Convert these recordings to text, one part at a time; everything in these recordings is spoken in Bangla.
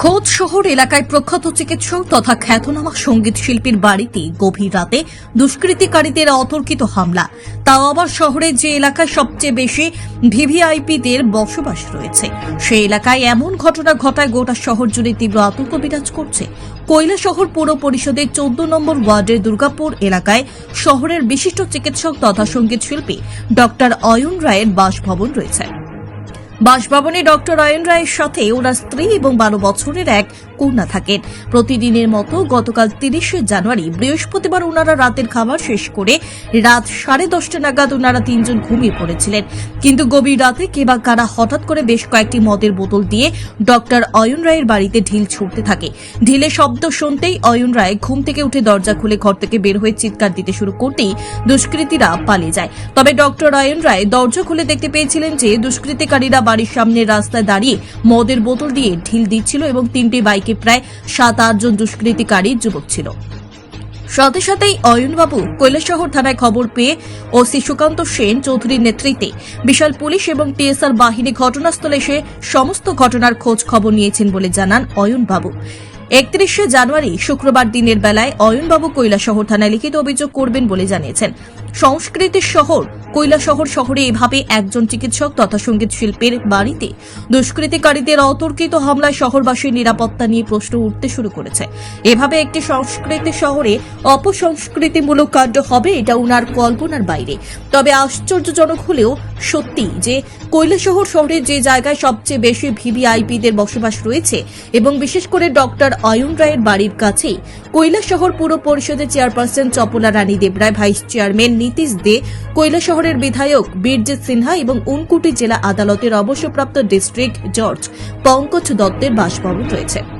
খোদ শহর এলাকায় প্রখ্যাত চিকিৎসক তথা খ্যাতনামা সংগীত শিল্পীর বাড়িতে গভীর রাতে দুষ্কৃতিকারীদের অতর্কিত হামলা। তাও আবার শহরের যে এলাকায় সবচেয়ে বেশি ভিভিআইপিদের বসবাস রয়েছে, সেই এলাকায় এমন ঘটনা ঘটায় গোটা শহর জুড়ে তীব্র আতঙ্ক বিরাজ করছে। কৈলা শহর পৌর পরিষদের চোদ্দ নম্বর ওয়ার্ডের দুর্গাপুর এলাকায় শহরের বিশিষ্ট চিকিৎসক তথা সংগীত শিল্পী ডক্টর অয়ন রায়ের বাসভবন রয়েছে। বাসভবনে ডক্টর অয়ন রায়ের সাথে ওনার স্ত্রী এবং বারো বছরের এক কন্যা থাকেন। প্রতিদিনের মতো গতকাল তিরিশে জানুয়ারি বৃহস্পতিবার ওনারা রাতের খাবার শেষ করে রাত সাড়ে দশটা নাগাদ ওনারা তিনজন ঘুমিয়ে পড়েছিলেন। কিন্তু গভীর রাতে কে বা কারা হঠাৎ করে বেশ কয়েকটি মদের বোতল দিয়ে ডক্টর অয়ন রায়ের বাড়িতে ঢিল ছুটতে থাকে। ঢিলে শব্দ শুনতেই অয়ন রায় ঘুম থেকে উঠে দরজা খুলে ঘর থেকে বের হয়ে চিৎকার দিতে শুরু করতেই দুষ্কৃতীরা পালিয়ে যায়। তবে ডক্টর অয়ন রায় দরজা খুলে দেখতে পেয়েছিলেন যে দুষ্কৃতিকারীরা বাড়ির সামনে রাস্তায় দাঁড়িয়ে মদের বোতল দিয়ে ঢিল দিচ্ছিল এবং তিনটি বাইকে প্রায় সাত আটজন দুষ্কৃতিকারী যুবক ছিল। সাথে সাথেই অয়নবাবু কৈলাসহর থানায় খবর পেয়ে ওসি সুকান্ত সেন চৌধুরীর নেতৃত্বে বিশাল পুলিশ এবং টিএসআর বাহিনী ঘটনাস্থলে এসে সমস্ত ঘটনার খোঁজ খবর নিয়েছেন বলে জানান অয়নবাবু। একত্রিশে জানুয়ারি শুক্রবার দিনের বেলায় অয়নবাবু কৈলাসহর থানায় লিখিত অভিযোগ করবেন বলে জানিয়েছেন। সংস্কৃতির শহর, কৈলাসহর শহরে এভাবে একজন চিকিৎসক তথা সংগীত শিল্পীর বাড়িতে দুষ্কৃতিকারীদের অতর্কিত হামলায় শহরবাসীর নিরাপত্তা নিয়ে প্রশ্ন উঠতে শুরু করেছে। এভাবে একটি সংস্কৃতি শহরে অপসংস্কৃতিমূলক কাণ্ড হবে এটা উনার কল্পনার বাইরে। তবে আশ্চর্যজনক হলেও সত্যি যে কৈলাসহর শহরে যে জায়গায় সবচেয়ে বেশি ভিভিআইপিদের বসবাস রয়েছে এবং বিশেষ করে ডক্টর অয়ন রায়ের বাড়ির কাছেই, কৈলাসহর পুর পরিষদের chairperson Chapala Rani Debroy, vice chairman Nitish De, কৈলাসহরের বিধায়ক বীরজিৎ সিনহা এবং উনকুটি জেলা আদালতের অবসরপ্রাপ্ত ডিস্ট্রিক্ট জজ পঙ্কজ দত্তের বাসভবন রয়েছে।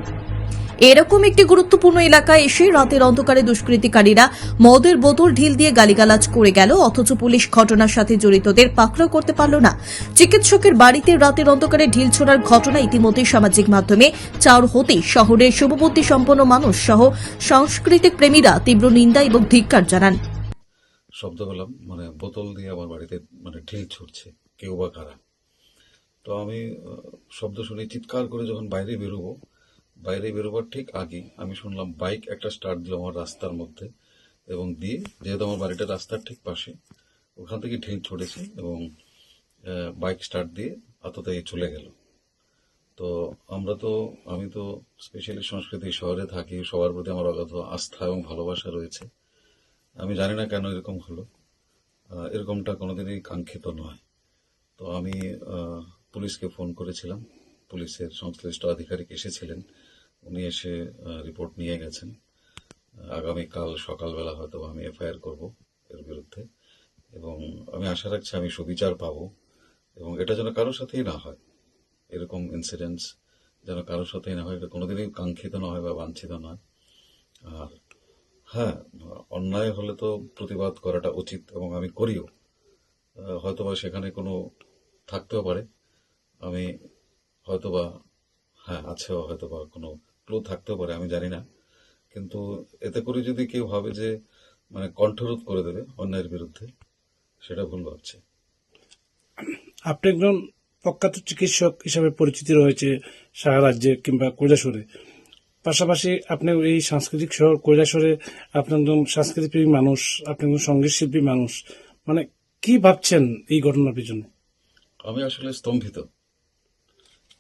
এরকম একটি গুরুত্বপূর্ণ এলাকায় এসে রাতের অন্ধকারে দুষ্কৃতিকারীরা মদের বোতল, ঢিল দিয়ে গালিগালাজ করে গেল, অথচ পুলিশ ঘটনার সাথে জড়িতদের পাকড়াও করতে পারল না। চিকিৎসকের বাড়িতে রাতের অন্ধকারে ঢিল ছোড়ার ঘটনা ইতিমধ্যে সামাজিক মাধ্যমে চাউর হতেই শহরের শুভবুদ্ধি সম্পন্ন মানুষ সহ সাংস্কৃতিক প্রেমীরা তীব্র নিন্দা এবং ধিক্কার জানান। শব্দ পেলাম মানে বোতল দিয়ে আমার বাড়িতে মানে ঢিল ছুটছে কেউ বা কারা। তো আমি শব্দ শুনে চিৎকার করে যখন বাইরে বেরোবো বাইরে বেরোবার ঠিক আগে আমি শুনলাম বাইক একটা স্টার্ট দিল আমার রাস্তার মধ্যে এবং দিয়ে, যেহেতু আমার বাড়িটা রাস্তার ঠিক পাশে, ওখান থেকে ঢিল ছুটেছে এবং বাইক স্টার্ট দিয়ে আততায়ী চলে গেল। তো আমরা তো, আমি তো স্পেশালি সংস্কৃতি শহরে থাকি, সবার প্রতি আমার অগাধ আস্থা এবং ভালোবাসা রয়েছে। আমি জানি না কেন এরকম হলো। এরকমটা কোনোদিনই কাঙ্ক্ষিত নয়। তো আমি পুলিশকে ফোন করেছিলাম। পুলিশের সংশ্লিষ্ট আধিকারিক এসেছিলেন। উনি এসে রিপোর্ট নিয়ে গেছেন। আগামীকাল সকালবেলা হয়তো আমি এফআইআর করব এর বিরুদ্ধে। এবং আমি আশা রাখছি আমি সুবিচার পাবো। এবং এটা যেন কারোর সাথেই না হয়। এরকম ইনসিডেন্টস যেন কারোর সাথেই না হয়। এটা কোনোদিনই কাঙ্ক্ষিত না হয় বা বাঞ্ছিত নয়। আর হ্যাঁ অন্যায় হলে তো প্রতিবাদ করাটা উচিত এবং আমি করিও। হয়তোবা সেখানে কোনো থাকতেও পারে। আমি হয়তোবা হ্যাঁ আছেও হয়তোবা কোনো ক্লু থাকতেও পারে আমি জানি না। কিন্তু এতে করে যদি কেউ ভাবে যে মানে কণ্ঠরোধ করে দেবে অন্যায়ের বিরুদ্ধে সেটা ভুল ভাবছে। আপনি একজন প্রখ্যাত চিকিৎসক হিসাবে পরিচিতি রয়েছে সারা রাজ্যে কিংবা কৈলাসরে। পাশাপাশি আপনি এই সাংস্কৃতিক শহর কৈলাসরে আপনি একজন সাংস্কৃতিক মানুষ আপনি একজন সংগীত শিল্পী মানুষ। মানে কি ভাবছেন এই ঘটনার পিছনে? আমি আসলে স্তম্ভিত।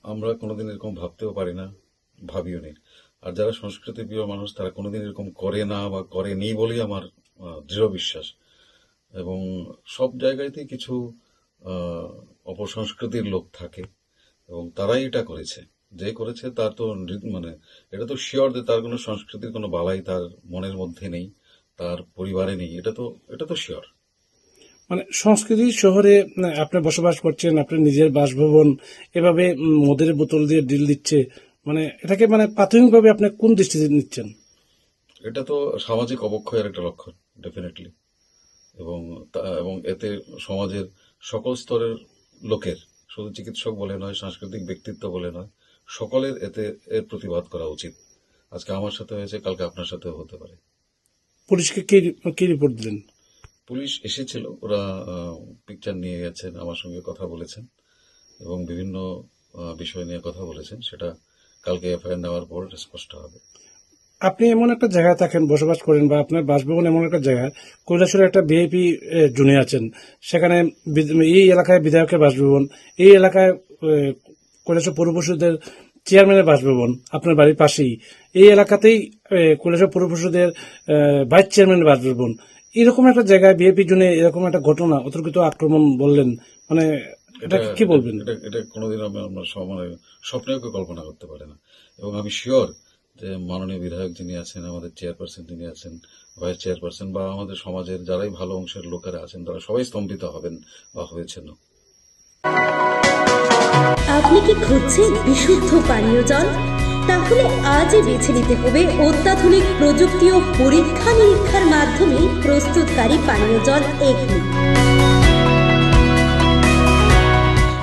আমরা কোনোদিন এরকম ভাবতেও পারি না। ভাবিও নি আর যারা সংস্কৃতি প্রিয় মানুষ তারা কোনোদিন এরকম করে না বা করেনি বলেই আমার দৃঢ় বিশ্বাস। এবং সব জায়গাতেই কিছু অপসংস্কৃতির লোক থাকে এবং তারাই এটা করেছে। যে করেছে তার তো মানে এটা তো শিওর যে তার কোনো সংস্কৃতির কোনো বালাই তার মনের মধ্যে নেই তার পরিবারে নেই এটা তো এটা তো শিওর মানে সংস্কৃতি শহরে উম, আপনি বসবাস করছেন আপনার নিজের বাসভবন এভাবে মদের বোতল দিয়ে ডিল দিচ্ছে মানে এটাকে মানে প্রাথমিকভাবে আপনি কোন দৃষ্টিতে নিচ্ছেন? এটা তো সামাজিক অবক্ষয়ের একটা লক্ষণ ডেফিনেটলি এবং এবং এতে সমাজের সকল স্তরের লোকের শুধু চিকিৎসক বলে নয় সাংস্কৃতিক ব্যক্তিত্ব বলে নয় সকলের এতে এর প্রতিবাদ করা উচিত। আজকে আমার সাথে হয়েছে কালকে আপনার সাথেও হতে পারে। পুলিশকে কি কি রিপোর্ট দিলেন? পুলিশ এসেছিল ওরা পিকচার নিয়ে গেছেন আমার সঙ্গে কথা বলেছেন এবং বিভিন্ন বিষয় নিয়ে কথা বলেছেন সেটা কালকে এফআইআর নেওয়ার পর স্পষ্ট হবে। আপনি এমন একটা জায়গায় থাকেন, বসবাস করেন বা আপনার বাসভবন এমন একটা জায়গায় কৈলাসরে একটা বিএপি জুনে আছেন। সেখানে এই এলাকায় বিধায়কের বাসভবন, এই এলাকায় কৈলাসর পৌর পরিষদের চেয়ারম্যানের বাসভবন, আপনার বাড়ির পাশেই। এই এলাকাতেই কৈলাসর পৌর পরিষদের ভাইস চেয়ারম্যানের বাসভবন। এরকম একটা জায়গায় বিএপি জুনে এরকম একটা ঘটনা, অতর্কিত আক্রমণ বললেন মানে এটা কি বলবেন? এটা এটা কোনোদিন আমরা মানে স্বপ্নেও কেউ কল্পনা করতে পারে না। এবং আমি শিওর যে মাননীয় বিধায়ক যিনি আছেন আমাদের চেয়ারপারসন যিনি আছেন ভাইস চেয়ারপারসন বা আমাদের সমাজের যারাই ভালো অংশের লোকেরা আছেন তারা সবাই স্তম্ভিত হবেন বা হয়েছেন আপনি কি খুঁজছেন বিশুদ্ধ পানীয় জল? তাহলে আজই বেছে নিতে হবে অত্যাধুনিক প্রযুক্তি ও পরীক্ষা নিরীক্ষার মাধ্যমে প্রস্তুতকারী পানীয় জল এগনি।